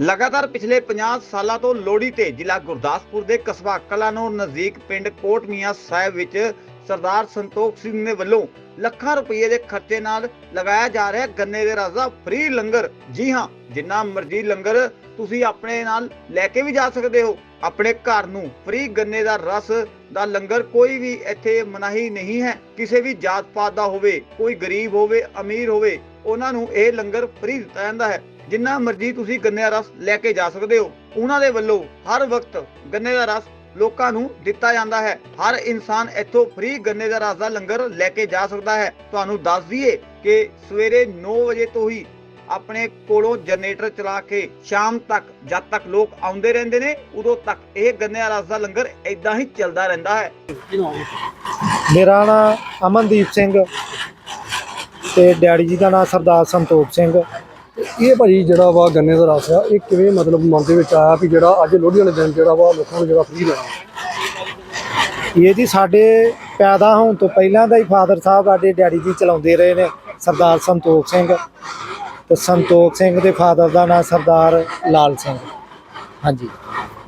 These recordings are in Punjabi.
ਲਗਾਤਾਰ ਪਿਛਲੇ 50 ਸਾਲਾਂ ਤੋਂ ਲੋਹੜੀ ਤੇ ਜ਼ਿਲ੍ਹਾ ਗੁਰਦਾਸਪੁਰ ਦੇ ਕਸਬਾ ਕਲਾਨੌਰ ਨਜ਼ਦੀਕ ਪਿੰਡ ਕੋਟ ਮੀਆਂ ਸਾਹਿਬ ਵਿੱਚ ਸਰਦਾਰ ਸੰਤੋਖ ਸਿੰਘ ਨੇ ਵੱਲੋਂ ਲੱਖਾਂ ਰੁਪਏ ਦੇ ਖਰਚੇ ਨਾਲ ਲਗਾਇਆ ਜਾ ਰਿਹਾ ਗੰਨੇ ਦੇ ਰਸ ਦਾ ਫ੍ਰੀ ਲੰਗਰ। ਜੀ ਹਾਂ, ਜਿੰਨਾ ਮਰਜ਼ੀ ਲੰਗਰ ਤੁਸੀਂ ਆਪਣੇ ਨਾਲ ਲੈ ਕੇ ਵੀ ਜਾ ਸਕਦੇ ਹੋ। ਆਪਣੇ ਘਰ ਨੂੰ ਫ੍ਰੀ ਗੰਨੇ ਦਾ ਰਸ ਦਾ ਲੰਗਰ ਕੋਈ ਵੀ ਇੱਥੇ ਮਨਾਹੀ ਨਹੀਂ ਹੈ। ਕਿਸੇ ਵੀ ਜਾਤ ਪਾਤ ਦਾ ਹੋਵੇ, ਕੋਈ ਗਰੀਬ ਹੋਵੇ, ਅਮੀਰ ਹੋਵੇ, ਉਹਨਾਂ ਨੂੰ ਇਹ ਲੰਗਰ ਫ੍ਰੀ ਦਿੱਤਾ ਜਾਂਦਾ ਹੈ। ਜਿੰਨਾ ਮਰਜ਼ੀ ਤੁਸੀਂ ਗੰਨੇ ਦਾ ਰਸ ਲੈ ਕੇ ਜਾ ਸਕਦੇ ਹੋ, ਉਹਨਾਂ ਦੇ ਵੱਲੋਂ ਹਰ ਵਕਤ ਗੰਨੇ ਦਾ ਰਸ ਲੋਕਾਂ ਨੂੰ ਦਿੱਤਾ ਜਾਂਦਾ ਹੈ। ਹਰ ਇਨਸਾਨ ਇੱਥੋਂ ਫ੍ਰੀ ਗੰਨੇ ਦਾ ਰਸ ਦਾ ਲੰਗਰ ਲੈ ਕੇ ਜਾ ਸਕਦਾ ਹੈ। ਤੁਹਾਨੂੰ ਦੱਸ ਦਈਏ ਕਿ ਸਵੇਰੇ 9 ਵਜੇ ਤੋਂ ਹੀ ਆਪਣੇ ਕੋਲੋਂ ਜਨਰੇਟਰ ਚਲਾ ਕੇ ਸ਼ਾਮ ਤੱਕ ਜਦ ਤੱਕ ਲੋਕ ਆਉਂਦੇ ਰਹਿੰਦੇ ਨੇ, ਉਦੋਂ ਤੱਕ ਇਹ ਗੰਨੇ ਦਾ ਰਸ ਦਾ ਲੰਗਰ ਇਦਾਂ ਹੀ ਚੱਲਦਾ ਰਹਿੰਦਾ ਹੈ। ਮੇਰਾ ਨਾਮ ਅਮਨਦੀਪ ਸਿੰਘ ਤੇ ਡੈਡੀ ਜੀ ਦਾ ਨਾਮ ਸਰਦਾਰ ਸੰਤੋਖ ਸਿੰਘ। ਇਹ ਭਾਜੀ ਜਿਹੜਾ ਵਾ ਗੰਨੇ ਦਾ ਰਸ ਆ, ਇਹ ਕਿਵੇਂ ਮਤਲਬ ਮਨ ਦੇ ਵਿੱਚ ਆਇਆ ਵੀ ਜਿਹੜਾ ਅੱਜ ਲੋਹੜੀ ਵਾਲੇ ਦਿਨ ਜਿਹੜਾ ਵਾ ਲੋਕਾਂ ਨੂੰ ਜਿਹੜਾ ਫ੍ਰੀ ਲੈਣਾ ਇਹ ਜੀ ਸਾਡੇ ਪੈਦਾ ਹੋਣ ਤੋਂ ਪਹਿਲਾਂ ਦਾ ਹੀ ਫਾਦਰ ਸਾਹਿਬ ਸਾਡੇ ਡੈਡੀ ਜੀ ਚਲਾਉਂਦੇ ਰਹੇ ਨੇ, ਸਰਦਾਰ ਸੰਤੋਖ ਸਿੰਘ ਤੇ ਸੰਤੋਖ ਸਿੰਘ ਦੇ ਫਾਦਰ ਦਾ ਨਾਮ ਸਰਦਾਰ ਲਾਲ ਸਿੰਘ। ਹਾਂਜੀ।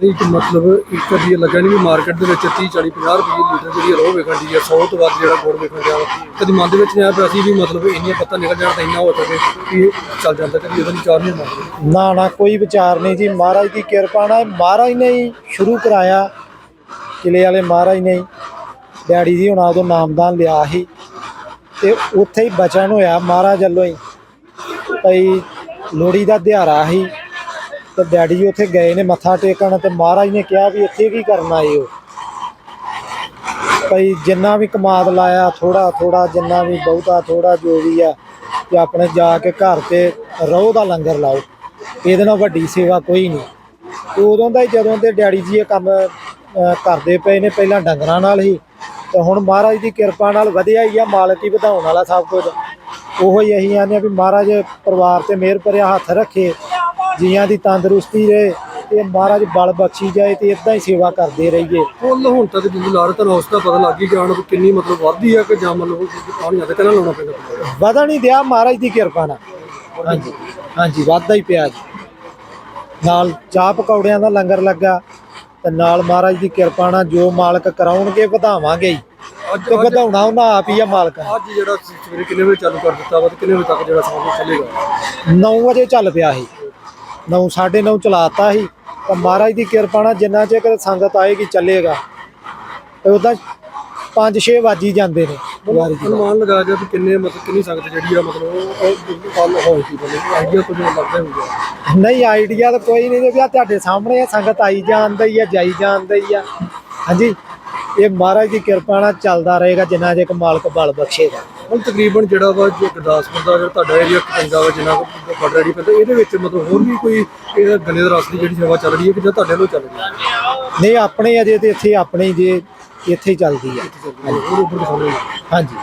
ਇੱਕ ਮਤਲਬ ਇੱਕ ਦੀ ਲੱਗਾ ਨਹੀਂ ਵੀ ਮਾਰਕੀਟ ਦੇ ਵਿੱਚ 30 40 50 ਰੁਪਏ ਲੀਟਰ ਜਿਹੜੀ ਰੋਹ ਵੇਖਣ ਦੀ ਆ 100 ਤੋਂ ਵੱਧ ਜਿਹੜਾ ਗੁੜ ਵੇਖਣ ਗਿਆ ਕਦੀ ਮਨ ਦੇ ਵਿੱਚ ਨਹੀਂ ਆਇਆ ਵੀ ਅਸੀਂ ਵੀ ਮਤਲਬ ਇੰਨੀਆਂ ਪੱਤਾ ਨਿਕਲ ਜਾਣ ਤਾਂ ਇੰਨਾ ਹੋ ਸਕੇ ਕਿ ਚੱਲ ਜਾਂਦਾ, ਕਦੀ ਉਹਦਾ ਨਹੀਂ ਨਹੀਂ ਮੰਗਦੇ ਨਾ ਨਾ, ਕੋਈ ਵਿਚਾਰ ਨਹੀਂ ਜੀ। ਮਹਾਰਾਜ ਦੀ ਕਿਰਪਾ ਨਾਲ ਮਹਾਰਾਜ ਨੇ ਹੀ ਸ਼ੁਰੂ ਕਰਾਇਆ। ਕਿਲੇ ਵਾਲੇ ਮਹਾਰਾਜ ਨੇ ਹੀ। ਡੈਡੀ ਜੀ ਹੁਣਾਂ ਤੋਂ ਨਾਮਦਾਨ ਲਿਆ ਸੀ। ਤੇ ਉੱਥੇ ਹੀ ਬਚਨ ਹੋਇਆ ਮਹਾਰਾਜ ਵੱਲੋਂ ਹੀ। ਭਈ ਲੋਹੜੀ ਦਾ ਦਿਹਾੜਾ ਸੀ। ਤੇ ਡੈਡੀ ਜੀ ਉੱਥੇ ਗਏ ਨੇ ਮੱਥਾ ਟੇਕਣ ਤੇ ਮਹਾਰਾਜ ਨੇ ਕਿਹਾ ਵੀ ਇੱਥੇ ਕੀ ਕਰਨਾ ਆਏ ਉਹ ਭਈ ਜਿੰਨਾ ਵੀ ਕਮਾਦ ਲਾਇਆ ਥੋੜਾ ਥੋੜਾ ਜਿੰਨਾ ਵੀ ਬਹੁਤਾ ਥੋੜਾ ਜੋ ਵੀ ਆ, ਤੇ ਆਪਣੇ ਜਾ ਕੇ ਘਰ ਤੇ ਰੋਹ ਦਾ ਲੰਗਰ ਲਾਓ। ਇਹਦੇ ਨਾਲ ਵੱਡੀ ਸੇਵਾ ਕੋਈ ਨਹੀਂ। ਤੇ ਉਦੋਂ ਦਾ ਹੀ ਜਦੋਂ ਦੇ ਡੈਡੀ ਜੀ ਇਹ ਕੰਮ ਕਰਦੇ ਪਏ ਨੇ, ਪਹਿਲਾਂ ਡੰਗਰਾਂ ਨਾਲ ਹੀ, ਤੇ ਹੁਣ ਮਹਾਰਾਜ ਦੀ ਕਿਰਪਾ ਨਾਲ ਵਧਿਆ ਹੀ ਆ, ਮਾਲਕ ਹੀ ਵਧਾਉਣ ਵਾਲਾ ਸਭ ਕੁਝ। ਉਹੋ ਹੀ ਅਸੀਂ ਆਨੇ ਆ ਵੀ ਮਹਾਰਾਜ ਪਰਿਵਾਰ ਤੇ ਮਿਹਰ ਭਰਿਆ ਹੱਥ ਰੱਖੇ। ਜੀਆਂ ਦੀ ਤੰਦਰੁਸਤੀ ਰਹੇ ਤੇ ਮਹਾਰਾਜ ਬਲ ਬਖਸ਼ੀ ਜਾਏ ਤੇ ਇਦਾਂ ਹੀ ਸੇਵਾ ਕਰਦੇ ਰਹੀਏ। ਫੁੱਲ ਹੁਣ ਤੱਕ ਜਿੰਨੀ ਲਾ ਰਹੇ ਤੁਹਾਨੂੰ ਉਸ ਦਾ ਪਤਾ ਲੱਗ ਹੀ ਹੋਣਾ ਵੀ ਕਿੰਨੀ ਮਤਲਬ ਵੱਧਦੀ ਆ ਕਿ ਜਾਂ ਮਤਲਬ ਪਾਣੀ ਜ਼ਿਆਦਾ ਕਿੰਨਾ ਲਾਉਣਾ ਪੈਂਦਾ ਵਧਾ ਨਹੀਂ ਦਿਆ ਮਹਾਰਾਜ ਦੀ ਕਿਰਪਾ ਨਾਲ। ਹਾਂਜੀ ਹਾਂਜੀ ਵਾਧਾ ਹੀ ਪਿਆ। ਜੀ ਨਾਲ ਚਾਹ ਪਕੌੜਿਆਂ ਦਾ ਲੰਗਰ ਲੱਗਾ ਤੇ ਨਾਲ ਮਹਾਰਾਜ ਦੀ ਕਿਰਪਾ ਨਾਲ ਜੋ ਮਾਲਕ ਕਰਾਉਣਗੇ ਵਧਾਵਾਂਗੇ ਹੀ। ਤੇ ਵਧਾਉਣਾ ਉਹਨਾਂ ਆਪ ਹੀ ਆ ਮਾਲਕ। ਅੱਜ ਜਿਹੜਾ ਸਵੇਰੇ ਕਿੰਨੇ ਵਜੇ ਚਾਲੂ ਕਰ ਦਿੱਤਾ ਵਾ ਤੇ ਕਿੰਨੇ ਵਜੇ ਤੱਕ ਜਿਹੜਾ ਸਮਾਂ ਚੱਲੇਗਾ? 9 ਵਜੇ ਚੱਲ ਪਿਆ ਸੀ 9 9:30 ਚਲਾਤਾ ਸੀ। ਤਾਂ ਮਹਾਰਾਜ ਦੀ ਕਿਰਪਾ ਨਾਲ ਜਿੰਨਾ ਚਿਰ ਸੰਗਤ ਆਏਗੀ ਚੱਲੇਗਾ। ਤੇ ਉਦਾਂ 5-6 ਵੱਜ ਜਾਂਦੇ ਨੇ। ਅਨੁਮਾਨ ਲਗਾ ਜਾ ਵੀ ਕਿੰਨੇ ਮਤਲਬ ਕਿੰਨੀ ਸੰਗਤ ਜਿਹੜੀ ਆ ਮਤਲਬ ਉਹ- ਕੱਲ ਹੋਈ ਸੀ ਮਤਲਬ ਆਈਡੀਆ ਕੁਝ ਲੱਗਦਾ ਹੋਊਗਾ। ਨਹੀਂ ਆਈਡੀਆ ਤਾਂ ਕੋਈ ਨਹੀਂ ਵੀ ਆ ਤੁਹਾਡੇ ਸਾਹਮਣੇ ਸੰਗਤ ਆਈ ਜਾਂਦੀ ਹੀ ਆ ਜਾਈ ਜਾਂਦੀ ਹੀ ਆ। ਹਾਂਜੀ ਇਹ ਮਹਾਰਾਜ ਦੀ ਕਿਰਪਾ ਨਾਲ ਚੱਲਦਾ ਰਹੇਗਾ ਜਿੰਨਾ ਚਿਰ ਮਾਲਕ ਬਲ ਬਖਸ਼ੇਗਾ। ਹੁਣ ਤਕਰੀਬਨ ਜਿਹੜਾ ਵਾ ਜੋ ਗੁਰਦਾਸਪੁਰ ਦਾ ਜਿਹੜਾ ਤੁਹਾਡਾ ਏਰੀਆ ਪੈਂਦਾ ਵਾ ਜਿੰਨਾ ਬੜ ਰੈਡੀ ਪੈਂਦਾ ਇਹਦੇ ਵਿੱਚ ਮਤਲਬ ਹੋਰ ਵੀ ਕੋਈ ਇਹ ਗਲੇ ਦਾ ਰਸ ਦੀ ਜਿਹੜੀ ਸੇਵਾ ਚੱਲ ਰਹੀ ਹੈ ਕਿ ਜਾਂ ਤੁਹਾਡੇ ਵੱਲੋਂ ਚੱਲ ਰਹੀ ਹੈ? ਨਹੀਂ ਆਪਣੇ ਅਜੇ ਤੇ ਇੱਥੇ ਆਪਣੇ ਹੀ ਜੇ ਇੱਥੇ ਹੀ ਚੱਲਦੀ ਆ ਹੋਰ ਉੱਪਰ ਦਿਖਾਉਂਦੇ ਹਾਂਜੀ।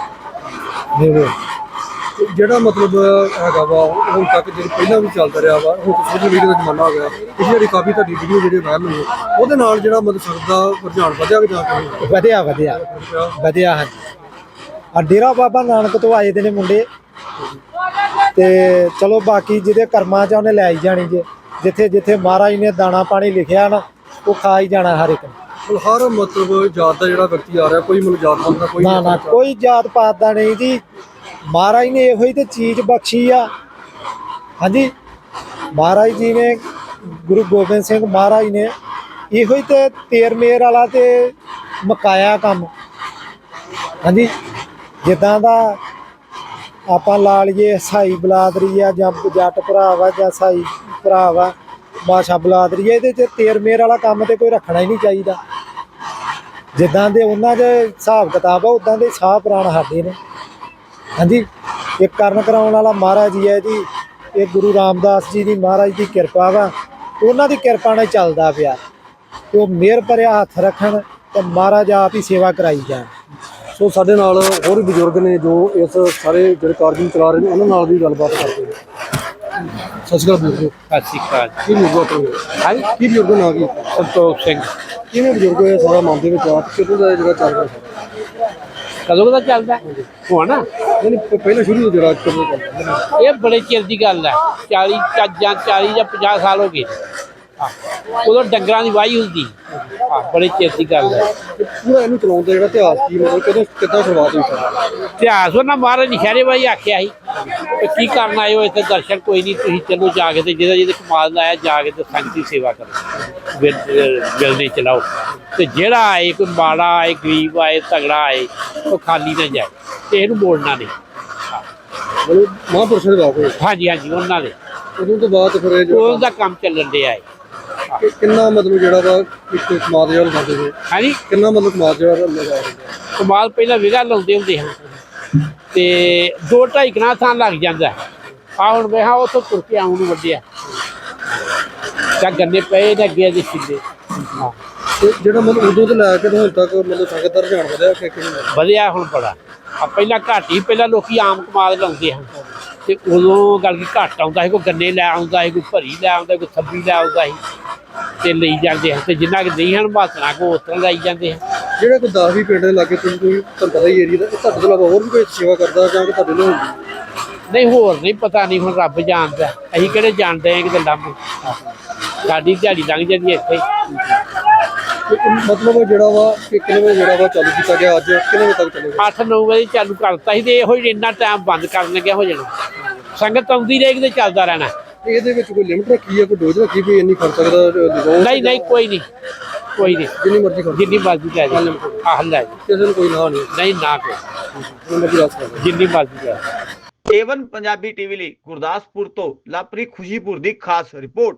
ਉਹ ਤੇ ਜਿਹੜਾ ਮਤਲਬ ਹੈਗਾ ਵਾ ਹੁਣ ਤੱਕ ਜਿਹੜੀ ਪਹਿਲਾਂ ਵੀ ਚੱਲਦਾ ਰਿਹਾ ਵਾ ਹੁਣ ਸੋਸ਼ਲ ਮੀਡੀਆ ਦਾ ਜ਼ਮਾਨਾ ਆ ਗਿਆ। ਇਹ ਜਿਹੜੀ ਕਾਫੀ ਤੁਹਾਡੀ ਵੀਡੀਓ ਜਿਹੜੇ ਵਾਇਰਲ ਹੋਈ ਉਹਦੇ ਨਾਲ ਜਿਹੜਾ ਮਤਲਬ ਸੰਗਤ ਦਾ ਰੁਝਾਨ ਵਧਿਆ ਕਿ ਜਾਂ ਵਧਿਆ। ਵਧਿਆ। ਵਧਿਆ ਹਾਂਜੀ। ਆ ਡੇਰਾ ਬਾਬਾ ਨਾਨਕ ਤੋਂ ਆਏ ਦੇ ਨੇ ਮੁੰਡੇ। ਤੇ ਚਲੋ ਬਾਕੀ ਜਿਹਦੇ ਕਰਮਾਂ ਚ ਉਹਨੇ ਲੈ ਹੀ ਜਾਣੀ ਜੇ। ਜਿੱਥੇ ਜਿੱਥੇ ਮਹਾਰਾਜ ਨੇ ਦਾਣਾ ਪਾਣੀ ਲਿਖਿਆ ਨਾ ਉਹ ਖਾ ਹੀ ਜਾਣਾ ਹਰ ਇੱਕ ਨੇ। ਹਰ ਮਤਲਬ ਜਾਤ ਦਾ ਜਿਹੜਾ ਵਿਅਕਤੀ ਆ ਰਿਹਾ ਕੋਈ ਮਤਲਬ ਜਾਤ ਪਾਤ ਦਾ ਕੋਈ ਨਾ ਨਾ ਕੋਈ ਜਾਤ ਪਾਤ ਦਾ ਨਹੀਂ ਜੀ। ਮਹਾਰਾਜ ਨੇ ਇਹੋ ਹੀ ਤੇ ਚੀਜ਼ ਬਖਸ਼ੀ ਆ। ਹਾਂਜੀ ਮਹਾਰਾਜ ਜੀ ਨੇ ਗੁਰੂ ਗੋਬਿੰਦ ਸਿੰਘ ਮਹਾਰਾਜ ਨੇ ਇਹੋ ਹੀ ਤੇ ਤੇਰ ਮੇਰ ਵਾਲਾ ਤੇ ਮਕਾਇਆ ਕੰਮ। ਹਾਂਜੀ ਜਿੱਦਾਂ ਦਾ ਆਪਾਂ ਲਾ ਲਈਏ ਸਾਈ ਬਲਾਦਰੀ ਆ ਜਾਂ ਜੱਟ ਭਰਾ ਵਾ ਜਾਂ ਸਾਈ ਭਰਾ ਵਾ ਬਾਸ਼ਾ ਬਲਾਦਰੀ ਆ, ਇਹਦੇ ਚ ਤੇਰ ਮੇਰ ਵਾਲਾ ਕੰਮ ਤੇ ਕੋਈ ਰੱਖਣਾ ਹੀ ਨਹੀਂ ਚਾਹੀਦਾ। ਜਿੱਦਾਂ ਦੇ ਉਹਨਾਂ ਦੇ ਹਿਸਾਬ ਕਿਤਾਬ ਆ, ਉਦਾਂ ਦੇ ਸਾਹ ਪ੍ਰਾਣ ਸਾਡੇ ਨੇ। ਹਾਂਜੀ ਇਹ ਕਰਨ ਕਰਾਉਣ ਵਾਲਾ ਮਹਾਰਾਜ ਜੀ ਹੈ ਜੀ, ਇਹ ਗੁਰੂ ਰਾਮਦਾਸ ਜੀ ਦੀ ਮਹਾਰਾਜ ਦੀ ਕਿਰਪਾ ਵਾ, ਉਹਨਾਂ ਦੀ ਕਿਰਪਾ ਨਾਲ ਚੱਲਦਾ ਪਿਆ। ਤੇ ਉਹ ਮਿਹਰ ਭਰਿਆ ਹੱਥ ਰੱਖਣ ਤੇ ਮਹਾਰਾਜ ਆਪ ਹੀ ਸੇਵਾ ਕਰਾਈ ਜਾਣ। ਸੋ ਸਾਡੇ ਨਾਲ ਹੋਰ ਵੀ ਬਜ਼ੁਰਗ ਨੇ ਜੋ ਇਸ ਸਾਰੇ ਜਿਹੜੇ ਕਾਰਜ ਚਲਾ ਰਹੇ ਨੇ ਉਹਨਾਂ ਨਾਲ ਵੀ ਗੱਲਬਾਤ ਕਰਦੇ ਨੇ। ਸਤਿ ਸ਼੍ਰੀ ਅਕਾਲ ਬਜ਼ੁਰਗੋ। ਸਤਿ ਸ਼੍ਰੀ ਅਕਾਲ। ਕੀ ਬਜ਼ੁਰਗੋ ਆਪਣੇ? ਹਾਂਜੀ? ਕੀ ਬਜ਼ੁਰਗੋ ਨਾਂ ਕੀ? ਸੰਤੋਖ ਸਿੰਘ। ਕਿਵੇਂ ਬਜ਼ੁਰਗੋ ਇਹ ਸਾਰਾ ਦੇ ਵਿੱਚ ਆ ਕਿਦੋਂ ਦਾ ਜਿਹੜਾ ਚੱਲ ਰਿਹਾ? ਕਦੋਂ ਦਾ ਚੱਲਦਾ? ਹੁਣ ਨਹੀਂ ਪਹਿਲਾਂ ਸ਼ੁਰੂ ਤੋਂ ਜਿਹੜਾ ਕਦੋਂ ਚੱਲਦਾ ਇਹ ਬੜੇ ਚਿਰ ਦੀ ਗੱਲ ਹੈ। 40 ਚੱਜ ਜਾਂ 40 ਜਾਂ 50 ਸਾਲ ਹੋ ਗਏ। ਉਦੋਂ ਡੰਗਰਾਂ ਦੀ ਵਾਹੀ ਹੁੰਦੀ। ਬੜੇ ਦੀ ਗੱਲ ਹੈ। ਪੂਰਾ ਇਹਨੂੰ ਚਲਾਉਣ ਦਾ ਜਿਹੜਾ ਇਤਿਹਾਸ ਕੀ ਮਤਲਬ ਕਦੋਂ ਕਿੱਦਾਂ ਸ਼ੁਰੂਆਤ ਹੋਈ ਸਾਰੀ? ਇਤਿਹਾਸ ਉਹਨਾਂ ਮਹਾਰਾਜ ਨਿਸ਼ਾਰੇ ਬਾਈ ਆਖਿਆ ਸੀ ਕਿ ਕੀ ਕਰਨ ਆਏ ਹੋ ਇੱਥੇ ਦਰਸ਼ਨ ਕੋਈ ਨਹੀਂ ਤੁਸੀਂ ਚਲੋ ਜਾ ਕੇ ਤੇ ਜਿਹਦਾ ਜਿਹਦੇ ਕਮਾਲ ਦਾ ਆਇਆ ਜਾ ਕੇ ਤੇ ਸੰਗਤ ਦੀ ਸੇਵਾ ਕਰੋ। ਬਿਲਨੇ ਚਲਾਓ। ਤੇ ਜਿਹੜਾ ਆਏ ਕੋਈ ਮਾੜਾ ਆਏ ਗਰੀਬ ਆਏ ਤਗੜਾ ਆਏ ਉਹ ਖਾਲੀ ਨਾ ਜਾਏ। ਤੇ ਇਹਨੂੰ ਮੋੜਨਾ ਨਹੀਂ। ਮਤਲਬ ਮਹਾਂਪੁਰਸ਼ਾਂ ਦੇ ਹੋਏ ਹਾਂਜੀ ਹਾਂਜੀ ਉਹਨਾਂ ਦੇ। ਉਦੋਂ ਤੋਂ ਬਾਅਦ ਫਿਰ ਇਹ ਉਹ ਜਿਹੜਾ ਦਾ ਕੰਮ ਚੱਲਣ ਡਿਆ ਹੈ। ਕਿ- ਕਿੰਨਾ ਮਤਲਬ ਜਿਹੜਾ ਵਾ ਇੱਕ ਸਮਾਜ ਜਿਹੜਾ ਲਾਉਂਦੇ ਨੇ ਹਾਂਜੀ। ਕਿੰਨਾ ਮਤਲਬ ਸਮਾਜ ਜਿਹੜਾ ਲਗਾ ਰਹੇ ਕਮਾਲ ਪਹਿਲਾਂ ਵਿਗਾ ਲਾਉਂਦੇ ਹੁੰਦੇ ਹਾਂ ਤੇ ਦੋ ਢਾਈ ਕਨਾ ਥਾਂ ਲੱਗ ਜਾਂਦਾ। ਆ ਹੁਣ ਵੇਖਾ ਉੱਥੋਂ ਤੁਰ ਕੇ ਆਉਣ ਨੂੰ ਵੱਡਿਆ। ਤਾਂ ਗੰਨੇ ਪਏ ਨੇ ਅੱਗੇ ਦੇ ਸਿੱਧੇ। ਤੇ ਜਿਹੜਾ ਮਤਲਬ ਉਦੋਂ ਤੋਂ ਲੈ ਕੇ ਤੇ ਹੁਣ ਤੱਕ ਮਤਲਬ ਸੰਗਤ ਦਾ ਰੁਝਾਨ ਵਧਿਆ ਕਿ ਕਿਵੇਂ? ਵਧਿਆ ਹੁਣ ਬੜਾ। ਆ ਪਹਿਲਾਂ ਘੱਟ ਹੀ ਪਹਿਲਾਂ ਲੋਕੀ ਆਮ ਕਮਾਲ ਲਾਉਂਦੇ ਹਨ। ਤੇ ਉਦੋਂ ਗੱਲ ਕੀ ਘੱਟ ਆਉਂਦਾ ਸੀ ਕੋਈ ਗੰਨੇ ਲੈ ਆਉਂਦਾ ਸੀ ਕੋਈ ਭਰੀ ਲੈ ਆਉਂਦਾ ਕੋਈ ਥੱਬੀ ਲੈ ਆਉਂਦਾ ਸੀ। ਤੇ ਲਈ ਜਾਂਦੇ ਹਨ ਤੇ ਜਿੰਨਾ ਕਿ ਨਹੀਂ ਹਨ ਬਾਤਨਾ ਕੋ ਉਸ ਤਰ੍ਹਾਂ ਲਾਈ ਜਾਂਦੇ ਹਨ। ਜਿਹੜਾ ਕੋਈ 10 ਵੀ ਪਿੰਡ ਦੇ ਲਾਗੇ ਤੁਸੀਂ ਕੋਈ ਤੁਹਾਨੂੰ ਪਤਾ ਹੀ ਏਰੀਆ ਦਾ ਇਹ ਤੁਹਾਡੇ ਤੋਂ ਇਲਾਵਾ ਹੋਰ ਵੀ ਕੋਈ ਸੇਵਾ ਕਰਦਾ ਜਾਂ ਕਿ ਤੁਹਾਡੇ ਨਾਲ ਹੁੰਦੀ? ਨਹੀਂ ਹੋਰ ਨਹੀਂ ਪਤਾ ਨਹੀਂ ਹੁਣ ਰੱਬ ਜਾਣਦਾ। ਅਸੀਂ ਕਿਹੜੇ ਜਾਣਦੇ ਆ ਕਿਤੇ ਲੱਭ ਸਾਡੀ ਦਿਹਾੜੀ ਲੰਘ ਜਾਂਦੀ ਹੈ ਇੱਥੇ। ਤੇ ਮਤਲਬ ਜਿਹੜਾ ਵਾ ਕਿ ਕਿੰਨੇ ਵਜੇ ਜਿਹੜਾ ਵਾ ਚਾਲੂ ਕੀਤਾ ਗਿਆ ਅੱਜ? ਕਿੰਨੇ ਵਜੇ ਤੱਕ ਚੱਲੇਗਾ? 8-9 ਵਜੇ ਚਾਲੂ ਕਰਤਾ ਸੀ ਤੇ ਇਹੋ ਹੀ ਇੰਨਾ ਟਾਈਮ ਬੰਦ ਕਰਨ ਲੱਗਿਆ ਹੋ ਜਾਣਾ। ਸੰਗਤ ਆਉਂਦੀ ਰਹੇਗੀ ਤੇ ਚੱਲਦਾ ਰਹਿਣਾ। ਇਹਦੇ ਵਿੱਚ ਕੋਈ ਲਿਮਟ ਰੱਖੀ ਹੈ ਕੋਈ ਡੋਜ਼ ਰੱਖੀ ਵੀ ਇੰਨੀ ਖਰਚ ਸਕਦਾ ਲਗਾਉ ਨਹੀਂ ਨਹੀਂ ਕੋਈ ਨਹੀਂ ਕੋਈ ਨਹੀਂ। ਜਿੰਨੀ ਮਰਜ਼ੀ ਖਰਚ ਜਿੰਨੀ ਮਰਜ਼ੀ ਲੈ ਜਾ ਆਹ ਲੈ ਜਾ। ਕਿਸੇ ਨੂੰ ਕੋਈ ਨਾ ਨਹੀਂ। ਨਹੀਂ ਨਾ ਕੋਈ। ਜਿੰਨੀ ਮਰਜ਼ੀ ਲੈ। ਏਵਨ ਪੰਜਾਬੀ ਟੀਵੀ ਲਈ ਗੁਰਦਾਸਪੁਰ ਤੋਂ ਲਾਪਰੀ ਖੁਸ਼ੀਪੁਰ ਦੀ ਖਾਸ ਰਿਪੋਰਟ।